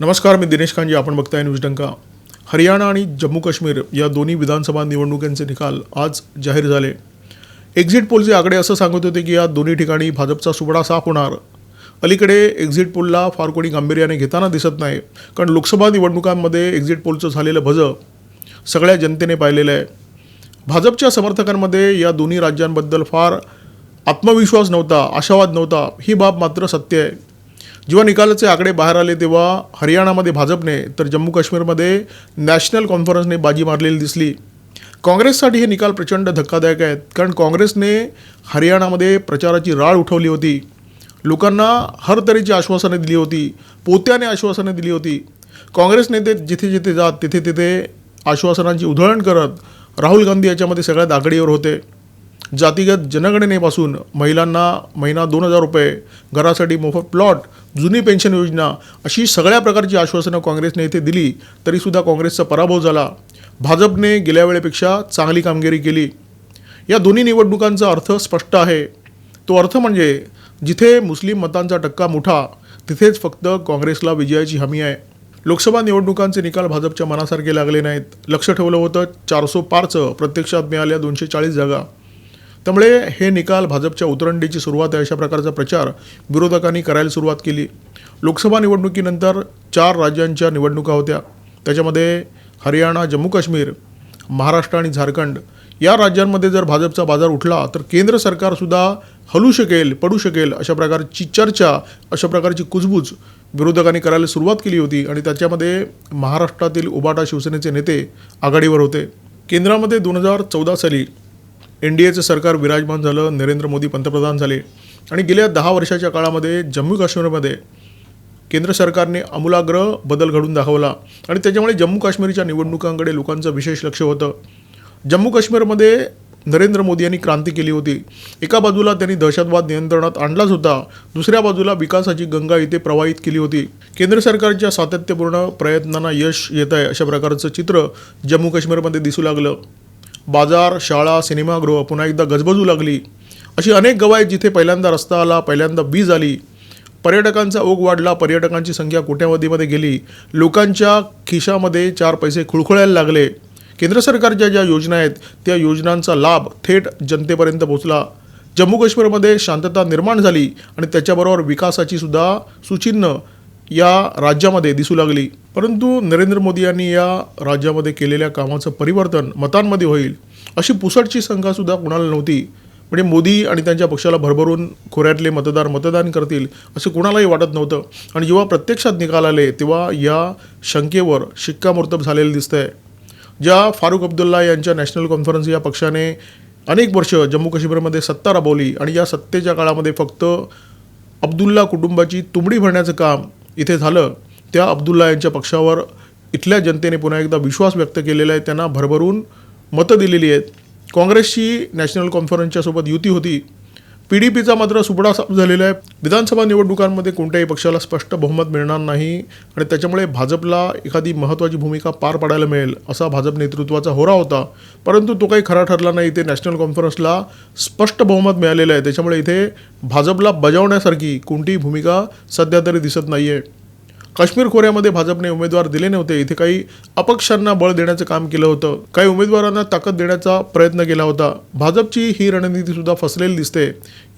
नमस्कार मी दिनेश कांजी आपण बघताय न्यूज डंका. हरियाणा आणि जम्मू काश्मीर या दोन्ही विधानसभा निवडणुकांचे निकाल आज जाहीर झाले. एक्झिट पोलचे आकडे असं सांगत होते की या दोन्ही ठिकाणी भाजपचा सुबडा साफ होणार. अलीकडे एक्झिट पोलला फार कोणी गांभीर्याने घेताना दिसत नाही कारण लोकसभा निवडणुकांमध्ये एक्झिट पोलचं झालेलं भजं सगळ्या जनतेने पाहिलेलं आहे. भाजपच्या समर्थकांमध्ये या दोन्ही राज्यांबद्दल फार आत्मविश्वास नव्हता आशावाद नव्हता ही बाब मात्र सत्य आहे. जेव्हा निकालाचे आकडे बाहेर आले तेव्हा हरियाणामध्ये भाजपने तर जम्मू काश्मीरमध्ये नॅशनल कॉन्फरन्सने बाजी मारलेली दिसली. काँग्रेससाठी हे निकाल प्रचंड धक्कादायक आहेत कारण काँग्रेसने हरियाणामध्ये प्रचाराची राळ उठवली होती. लोकांना हर तऱ्हेची आश्वासने दिली होती पोत्याने आश्वासने दिली होती. काँग्रेस नेते जिथे जिथे जात तिथे तिथे आश्वासनांची उधळण करत राहुल गांधी याच्यामध्ये सगळ्यात आघाडीवर होते. जातीगत जनगणनेपासून महिलांना महिना दोन हजार रुपये घरासाठी मोफत प्लॉट जुनी पेन्शन योजना अशी सगळ्या प्रकारची आश्वासनं काँग्रेसने इथे दिली तरीसुद्धा काँग्रेसचा पराभव झाला. भाजपने गेल्या वेळेपेक्षा चांगली कामगिरी केली. या दोन्ही निवडणुकांचा अर्थ स्पष्ट आहे. तो अर्थ म्हणजे जिथे मुस्लिम मतांचा टक्का मोठा तिथेच फक्त काँग्रेसला विजयाची हमी आहे. लोकसभा निवडणुकांचे निकाल भाजपच्या मनासारखे लागले नाहीत. लक्ष ठेवलं होतं चारसो पारचं प्रत्यक्षात मिळाल्या दोनशे चाळीस जागा. त्यामुळे हे निकाल भाजपच्या उतरंडीची सुरुवात आहे अशा प्रकारचा प्रचार विरोधकांनी करायला सुरुवात केली. लोकसभा निवडणुकीनंतर चार राज्यांच्या निवडणुका होत्या. त्याच्यामध्ये हरियाणा जम्मू काश्मीर महाराष्ट्र आणि झारखंड. या राज्यांमध्ये जर भाजपचा बाजार उठला तर केंद्र सरकारसुद्धा हलू शकेल पडू शकेल अशा प्रकारची चर्चा अशा प्रकारची कुजबूज विरोधकांनी करायला सुरुवात केली होती आणि त्याच्यामध्ये महाराष्ट्रातील उबाटा शिवसेनेचे नेते आघाडीवर होते. केंद्रामध्ये दोन हजार चौदा साली एन डी एचं सरकार विराजमान झालं नरेंद्र मोदी पंतप्रधान झाले. आणि गेल्या दहा वर्षाच्या काळामध्ये जम्मू काश्मीरमध्ये केंद्र सरकारने आमूलाग्र बदल घडून दाखवला. आणि त्याच्यामुळे जम्मू काश्मीरच्या निवडणुकांकडे लोकांचं विशेष लक्ष होतं. जम्मू काश्मीरमध्ये नरेंद्र मोदी यांनी क्रांती केली होती. एका बाजूला त्यांनी दहशतवाद नियंत्रणात आणलाच होता. दुसऱ्या बाजूला विकासाची गंगा इथे प्रवाहित केली होती. केंद्र सरकारच्या सातत्यपूर्ण प्रयत्नांना यश येत आहे अशा प्रकारचं चित्र जम्मू काश्मीरमध्ये दिसू लागलं. बाजार शाळा सिनेमागृह पुन्हा एकदा गजबजू लागली. अशी अनेक गवायत आहेत जिथे पहिल्यांदा रस्ता आला पहिल्यांदा वीज आली. पर्यटकांचा ओघ वाढला पर्यटकांची संख्या कोट्यावधीमध्ये गेली. लोकांच्या खिशामध्ये चार पैसे खुळखुळायला लागले. केंद्र सरकारच्या ज्या योजना आहेत त्या योजनांचा लाभ थेट जनतेपर्यंत पोहोचला. जम्मू काश्मीरमध्ये शांतता निर्माण झाली आणि त्याच्याबरोबर विकासाची सुद्धा सुचिन्ह या राज्यामध्ये दिसू लागली. परंतु नरेंद्र मोदी यांनी या राज्यामध्ये केलेल्या कामाचं परिवर्तन मतांमध्ये होईल अशी पुसटची शंकासुद्धा कुणाला नव्हती. म्हणजे मोदी आणि त्यांच्या पक्षाला भरभरून खोऱ्यातले मतदार मतदान करतील असं कुणालाही वाटत नव्हतं. आणि जेव्हा प्रत्यक्षात निकाल आले तेव्हा या शंकेवर शिक्कामोर्तब झालेलं दिसतं आहे ज्या फारुख अब्दुल्ला यांच्या नॅशनल कॉन्फरन्स या पक्षाने अनेक वर्ष जम्मू काश्मीरमध्ये सत्ता राबवली आणि या सत्तेच्या काळामध्ये फक्त अब्दुल्ला कुटुंबाची तुंबडी भरण्याचं काम इथे झालं त्या अब्दुल्ला यांच्या पक्षावर इथल्या जनतेने पुन्हा एकदा विश्वास व्यक्त केलेला आहे. त्यांना भरभरून मतं दिलेली आहेत. काँग्रेसची नॅशनल कॉन्फरन्सच्या सोबत युती होती. पी डी पीचा मात्र सुपडा साफ झालेला आहे. विधानसभा निवडणुकांमध्ये कोणत्याही पक्षाला स्पष्ट बहुमत मिळणार नाही आणि त्याच्यामुळे भाजपला एखादी महत्त्वाची भूमिका पार पाडायला मिळेल असा भाजप नेतृत्वाचा होरा होता. परंतु तो काही खरा ठरला नाही. इथे नॅशनल कॉन्फरन्सला स्पष्ट बहुमत मिळालेलं आहे. त्याच्यामुळे इथे भाजपला बजावण्यासारखी कोणतीही भूमिका सध्या तरी दिसत नाही आहे काश्मीर खोऱ्यामध्ये भाजपने उमेदवार दिले नव्हते. इथे काही अपक्षांना बळ देण्याचं काम केलं होतं. काही उमेदवारांना ताकद देण्याचा प्रयत्न केला होता. भाजपची ही रणनीती सुद्धा फसलेली दिसते.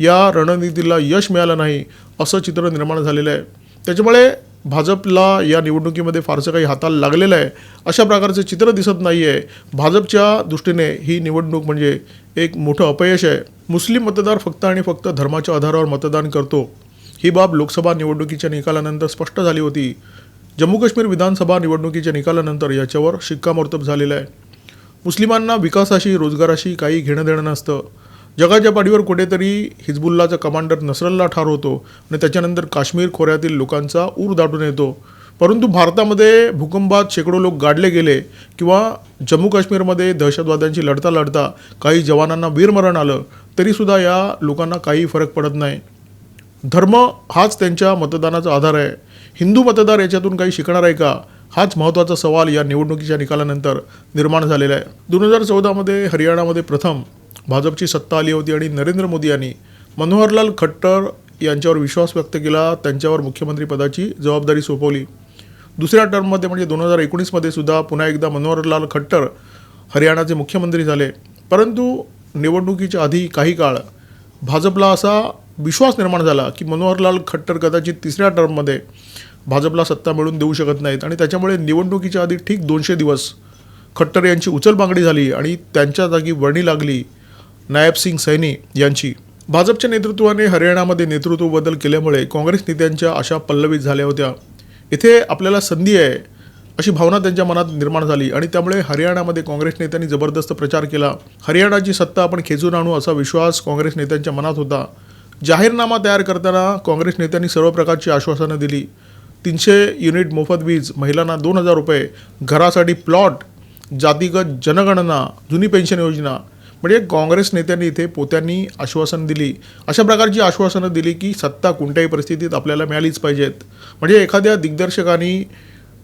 या रणनीतीला यश मिळालं नाही असं चित्र निर्माण झालेलं आहे. त्याच्यामुळे भाजपला या निवडणुकीमध्ये फारसं काही हाताला लागलेलं आहे. अशा प्रकारचं चित्र दिसत नाही आहे भाजपच्या दृष्टीने ही निवडणूक म्हणजे एक मोठं अपयश आहे. मुस्लिम मतदार फक्त आणि फक्त धर्माच्या आधारावर मतदान करतो. ही बाब लोकसभा निवडणुकीच्या निकालानंतर स्पष्ट झाली होती. जम्मू काश्मीर विधानसभा निवडणुकीच्या निकालानंतर याच्यावर शिक्कामोर्तब झालेलं आहे. मुस्लिमांना विकासाशी रोजगाराशी काही घेणं देणं नसतं. जगाच्या पाठीवर कुठेतरी हिजबुल्लाचा कमांडर नसरल्ला ठार होतो आणि त्याच्यानंतर काश्मीर खोऱ्यातील लोकांचा ऊर दाटून येतो. परंतु भारतामध्ये भूकंपात शेकडो लोक गाडले गेले किंवा जम्मू काश्मीरमध्ये दहशतवाद्यांशी लढता लढता काही जवानांना वीरमरण आलं तरीसुद्धा या लोकांना काही फरक पडत नाही. धर्म हाच त्यांच्या मतदानाचा आधार आहे. हिंदू मतदार याच्यातून काही शिकणार आहे का? हाच महत्त्वाचा सवाल या निवडणुकीच्या निकालानंतर निर्माण झालेला आहे. दोन हजार चौदामध्ये हरियाणामध्ये प्रथम भाजपची सत्ता आली होती आणि नरेंद्र मोदी यांनी मनोहरलाल खट्टर यांच्यावर विश्वास व्यक्त केला. त्यांच्यावर मुख्यमंत्रीपदाची जबाबदारी सोपवली. दुसऱ्या टर्ममध्ये म्हणजे दोन हजार एकोणीसमध्ये सुद्धा पुन्हा एकदा मनोहरलाल खट्टर हरियाणाचे मुख्यमंत्री झाले. परंतु निवडणुकीच्या आधी काही काळ भाजपला असा विश्वास निर्माण झाला की मनोहरलाल खट्टर कदाचित तिसऱ्या टर्ममध्ये भाजपला सत्ता मिळवून देऊ शकत नाहीत. आणि त्याच्यामुळे निवडणुकीच्या आधी ठीक दोनशे दिवस खट्टर यांची उचलबांगडी झाली आणि त्यांच्या जागी वर्णी लागली नायब सिंग सैनी यांची. भाजपच्या नेतृत्वाने हरियाणामध्ये नेतृत्व बदल केल्यामुळे काँग्रेस नेत्यांच्या आशा पल्लवित झाल्या होत्या. इथे आपल्याला संधी आहे अशी भावना त्यांच्या मनात निर्माण झाली आणि त्यामुळे हरियाणामध्ये काँग्रेस नेत्यांनी जबरदस्त प्रचार केला. हरियाणाची सत्ता आपण खेचून आणू असा विश्वास काँग्रेस नेत्यांच्या मनात होता. जाहीरनामा तयार करताना काँग्रेस नेत्यांनी सर्व प्रकारची आश्वासनं दिली. तीनशे युनिट मोफत वीज महिलांना दोन हजार रुपये घरासाठी प्लॉट जातीगत जनगणना जुनी पेन्शन योजना. म्हणजे काँग्रेस नेत्यांनी इथे पोत्यांनी आश्वासन दिली. अशा प्रकारची आश्वासनं दिली की सत्ता कोणत्याही परिस्थितीत आपल्याला मिळालीच पाहिजेत. म्हणजे एखाद्या दिग्दर्शकाने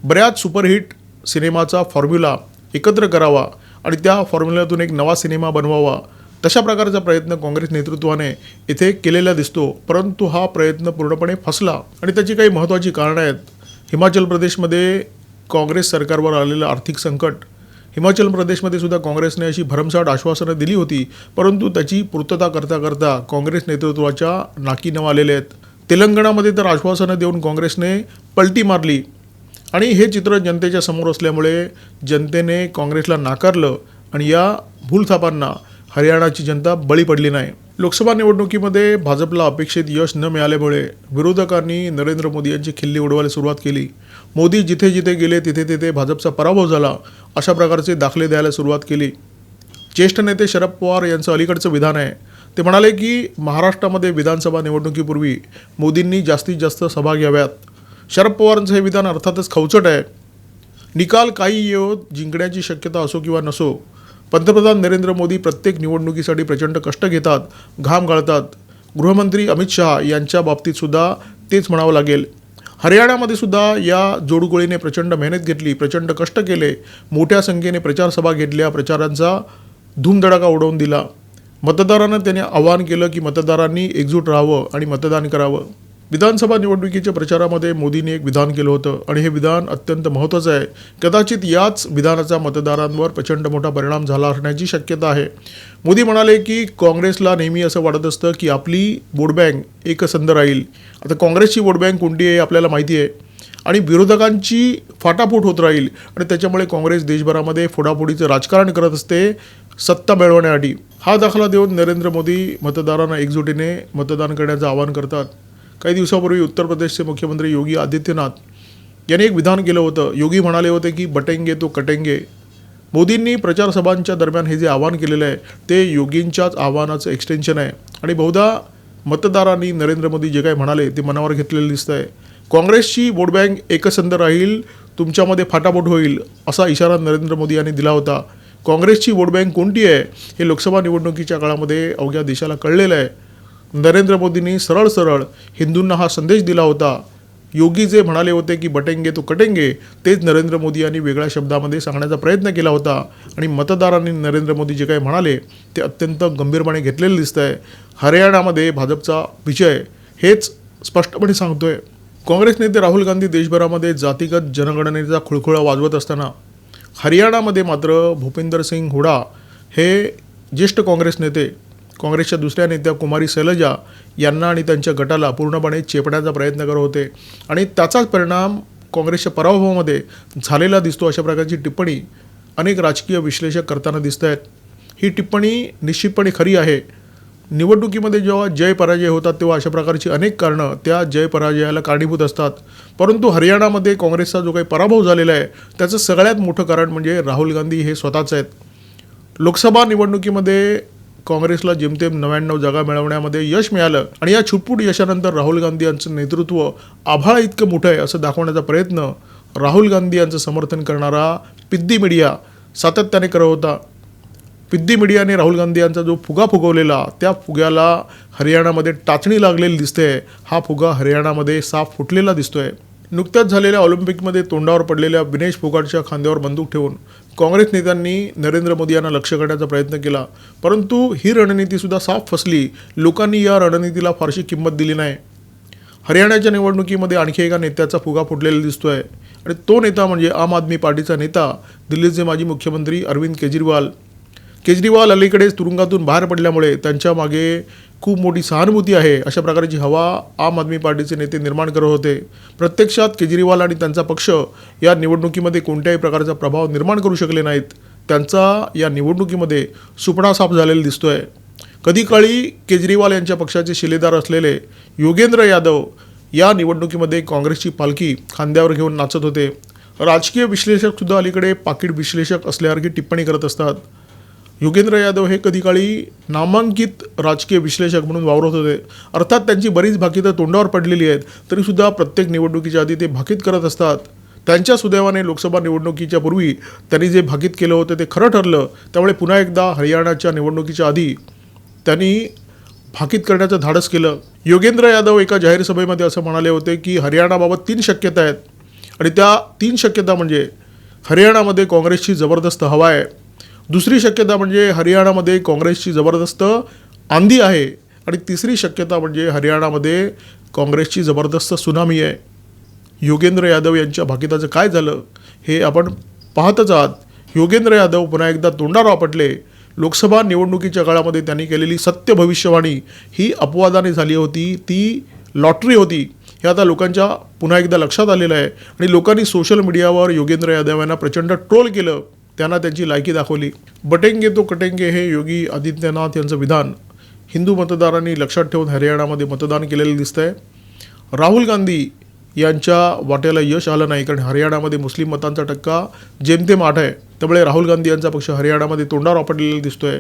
बऱ्याच सुपरहिट सिनेमाचा फॉर्म्युला एकत्र करावा आणि त्या फॉर्म्युल्यातून एक नवा सिनेमा बनवावा. तशा प्रकारचा प्रयत्न काँग्रेस नेतृत्वाने इथे केलेला दिसतो परंतु हा प्रयत्न पूर्णपणे फसला. आणि त्याची काही महत्त्वाची कारणं आहेत. हिमाचल प्रदेशमध्ये काँग्रेस सरकारवर आलेलं आर्थिक संकट. हिमाचल प्रदेशमध्ये सुद्धा काँग्रेसने अशी भरमसाठ आश्वासनं दिली होती परंतु त्याची पूर्तता करता करता काँग्रेस नेतृत्वाच्या नाकीनं आलेले आहेत. तेलंगणामध्ये तर आश्वासनं देऊन काँग्रेसने पलटी मारली. आणि हे चित्र जनतेच्या समोर असल्यामुळे जनतेने काँग्रेसला नाकारलं आणि या भूलथापांना हरियाणाची जनता बळी पडली नाही. लोकसभा निवडणुकीमध्ये भाजपला अपेक्षित यश न मिळाल्यामुळे विरोधकांनी नरेंद्र मोदी यांची खिल्ली उडवायला सुरुवात केली. मोदी जिथे जिथे गेले तिथे तिथे भाजपचा पराभव झाला अशा प्रकारचे दाखले द्यायला सुरुवात केली. ज्येष्ठ नेते शरद पवार यांचं अलीकडचं विधान आहे. ते म्हणाले की महाराष्ट्रामध्ये विधानसभा निवडणुकीपूर्वी मोदींनी जास्तीत जास्त सभा घ्याव्यात. शरद पवारांचं हे विधान अर्थातच खवचट आहे. निकाल काही येऊ जिंकण्याची शक्यता असो किंवा नसो पंतप्रधान नरेंद्र मोदी प्रत्येक निवडणुकीसाठी प्रचंड कष्ट घेतात घाम गाळतात. गृहमंत्री अमित शहा यांच्या बाबतीत सुद्धा तेच म्हणावं लागेल. हरियाणामध्ये सुद्धा या जोडगोळीने प्रचंड मेहनत घेतली प्रचंड कष्ट केले मोठ्या संख्येने प्रचारसभा घेतल्या प्रचारांचा धूमधडाका उडवून दिला. मतदारांना त्याने आवाहन केलं की मतदारांनी एकजूट राहावं आणि मतदान करावं. विधानसभा निवडणुकीच्या प्रचारामध्ये मोदींनी एक विधान केलं होतं आणि हे विधान अत्यंत महत्त्वाचं आहे. कदाचित याच विधानाचा मतदारांवर प्रचंड मोठा परिणाम झाला असण्याची शक्यता आहे. मोदी म्हणाले की काँग्रेसला नेहमी असं वाटत असतं की आपली वोट बँक एकसंध राहील. आता काँग्रेसची वोट बँक कोणती आहे आपल्याला माहिती आहे. आणि विरोधकांची फाटाफूट होत राहील आणि त्याच्यामुळे काँग्रेस देशभरामध्ये फोडाफोडीचं राजकारण करत असते सत्ता मिळवण्यासाठी. हा दाखला देऊन नरेंद्र मोदी मतदारांना एकजुटीने मतदान करण्याचं आवाहन करतात. काही दिवसापूर्वी उत्तर प्रदेशचे मुख्यमंत्री योगी आदित्यनाथ यांनी एक विधान केलं होतं. योगी म्हणाले होते की बटेंगे तो कटेंगे. मोदींनी प्रचारसभांच्या दरम्यान हे जे आवाहन केलेलं आहे ते योगींच्याच आव्हानाचं एक्सटेन्शन आहे. आणि बहुधा मतदारांनी नरेंद्र मोदी जे काही म्हणाले ते मनावर घेतलेलं दिसतं आहे काँग्रेसची वोट बँक एकसंध राहील तुमच्यामध्ये फाटाफोट होईल असा इशारा नरेंद्र मोदी यांनी दिला होता. काँग्रेसची वोट बँक कोणती आहे हे लोकसभा निवडणुकीच्या काळामध्ये अवघ्या देशाला कळलेलं आहे. नरेंद्र मोदींनी सरळ सरळ हिंदूंना हा संदेश दिला होता. योगी जे म्हणाले होते की बटेंगे तो कटेंगे तेच नरेंद्र मोदी यांनी वेगळ्या शब्दामध्ये सांगण्याचा प्रयत्न केला होता. आणि मतदारांनी नरेंद्र मोदी जे काही म्हणाले ते अत्यंत गंभीरपणे घेतलेलं दिसतं आहे हरियाणामध्ये भाजपचा विजय हेच स्पष्टपणे सांगतोय. काँग्रेस नेते राहुल गांधी देशभरामध्ये जातीगत जनगणनेचा खुळखुळा वाजवत असताना. हरियाणामध्ये मात्र भूपिंदर सिंग हुडा हे ज्येष्ठ काँग्रेस नेते काँग्रेसच्या दुसऱ्या नेत्या कुमारी सलजा यांना आणि त्यांच्या गटाला पूर्णपणे चेपण्याचा प्रयत्न करत होते. आणि त्याचाच परिणाम काँग्रेसच्या पराभवामध्ये झालेला दिसतो अशा प्रकारची टिप्पणी अनेक राजकीय विश्लेषक करताना दिसत आहेत. ही टिप्पणी निश्चितपणे खरी आहे. निवडणुकीमध्ये जेव्हा जय पराजय होतात तेव्हा अशा प्रकारची अनेक कारणं त्या जय पराजयाला कारणीभूत असतात. परंतु हरियाणामध्ये काँग्रेसचा जो काही पराभव झालेला आहे त्याचं सगळ्यात मोठं कारण म्हणजे राहुल गांधी हे स्वतःच आहेत. लोकसभा निवडणुकीमध्ये काँग्रेसला जेमतेम नव्याण्णव जागा मिळवण्यामध्ये यश मिळालं आणि या छुटपूट यशानंतर राहुल गांधी यांचं नेतृत्व आभाळ इतकं मोठं आहे असं दाखवण्याचा प्रयत्न राहुल गांधी यांचं समर्थन करणारा पिद्दी मीडिया सातत्याने करत होता. पिद्दी मीडियाने राहुल गांधी यांचा जो फुगा फुगवलेला त्या फुग्याला हरियाणामध्ये टाचणी लागलेली दिसते हा फुगा हरियाणामध्ये साफ फुटलेला दिसतोय. नुकत्याच झालेल्या ऑलिम्पिकमध्ये तोंडावर पडलेल्या विनेश फोगाटच्या खांद्यावर बंदूक ठेवून काँग्रेस नेत्यांनी नरेंद्र मोदी यांना लक्ष करण्याचा प्रयत्न केला परंतु ही रणनीतीसुद्धा साफ फसली. लोकांनी या रणनीतीला फारशी किंमत दिली नाही. हरियाणाच्या निवडणुकीमध्ये आणखी एका नेत्याचा फुगा फुटलेला दिसतो आहे आणि तो नेता म्हणजे आम आदमी पार्टीचा नेता दिल्लीचे माजी मुख्यमंत्री अरविंद केजरीवाल. केजरीवाल अलीकडेच तुरुंगातून बाहेर पडल्यामुळे त्यांच्या मागे खूप मोठी सहानुभूती आहे अशा प्रकारची हवा आम आदमी पार्टीचे नेते निर्माण करत होते. प्रत्यक्षात केजरीवाल आणि त्यांचा पक्ष या निवडणुकीमध्ये कोणत्याही प्रकारचा प्रभाव निर्माण करू शकले नाहीत. त्यांचा या निवडणुकीमध्ये सुपडा साफ झालेला दिसतोय. कधी काळी केजरीवाल यांच्या पक्षाचे शिलेदार असलेले योगेंद्र यादव या निवडणुकीमध्ये काँग्रेसची पालखी खांद्यावर घेऊन नाचत होते. राजकीय विश्लेषकसुद्धा अलीकडे पाकिट विश्लेषक असल्यासारखी टिप्पणी करत असतात. योगेंद्र यादव हे कधी काळी नामांकित राजकीय विश्लेषक म्हणून वावरत होते. अर्थात त्यांची बरीच भाकितं तोंडावर पडलेली आहेत तरीसुद्धा प्रत्येक निवडणुकीच्या आधी ते भाकीत करत असतात. त्यांच्या सुदैवाने लोकसभा निवडणुकीच्या पूर्वी त्यांनी जे भाकीत केलं होतं ते खरं ठरलं. त्यामुळे पुन्हा एकदा हरियाणाच्या निवडणुकीच्या आधी त्यांनी भाकीत करण्याचं धाडस केलं. योगेंद्र यादव एका जाहीर सभेमध्ये असं म्हणाले होते की हरियाणाबाबत तीन शक्यता आहेत. आणि त्या तीन शक्यता म्हणजे हरियाणामध्ये काँग्रेसची जबरदस्त हवा आहे. दुसरी शक्यता म्हणजे हरियाणामध्ये काँग्रेसची जबरदस्त आंधी आहे आणि तिसरी शक्यता म्हणजे हरियाणामध्ये काँग्रेसची जबरदस्त सुनामी आहे. योगेंद्र यादव यांच्या भाकिताचं काय झालं हे आपण पाहतच आहात. योगेंद्र यादव पुन्हा एकदा तोंडावर आपटले. लोकसभा निवडणुकीच्या काळामध्ये त्यांनी केलेली सत्य भविष्यवाणी ही अपवादाने झाली होती ती लॉटरी होती. हे आता लोकांच्या पुन्हा एकदा लक्षात आलेलं आहे आणि लोकांनी सोशल मीडियावर योगेंद्र यादव यांना प्रचंड ट्रोल केलं. त्यांना त्यांची लायकी दाखवली. बटेंगे तो कटेंगे हे योगी आदित्यनाथ यांचं विधान. हिंदू मतदारांनी लक्षात ठेवून हरियाणामध्ये मतदान केलेलं दिसतंय. राहुल गांधी यांच्या वाट्याला यश आलं नाही कारण हरियाणामध्ये मुस्लिम मतांचा टक्का जेमतेम आठ आहे. त्यामुळे राहुल गांधी यांचा पक्ष हरियाणामध्ये तोंडावर आपटलेला दिसतोय.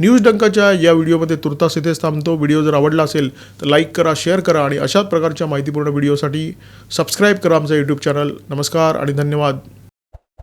न्यूज डंकाच्या या व्हिडिओमध्ये तुर्तास इथेच थांबतो. व्हिडिओ जर आवडला असेल तर लाईक करा शेअर करा आणि अशाच प्रकारच्या माहितीपूर्ण व्हिडिओसाठी सबस्क्राईब करा आमचं यूट्यूब चॅनल. नमस्कार आणि धन्यवाद.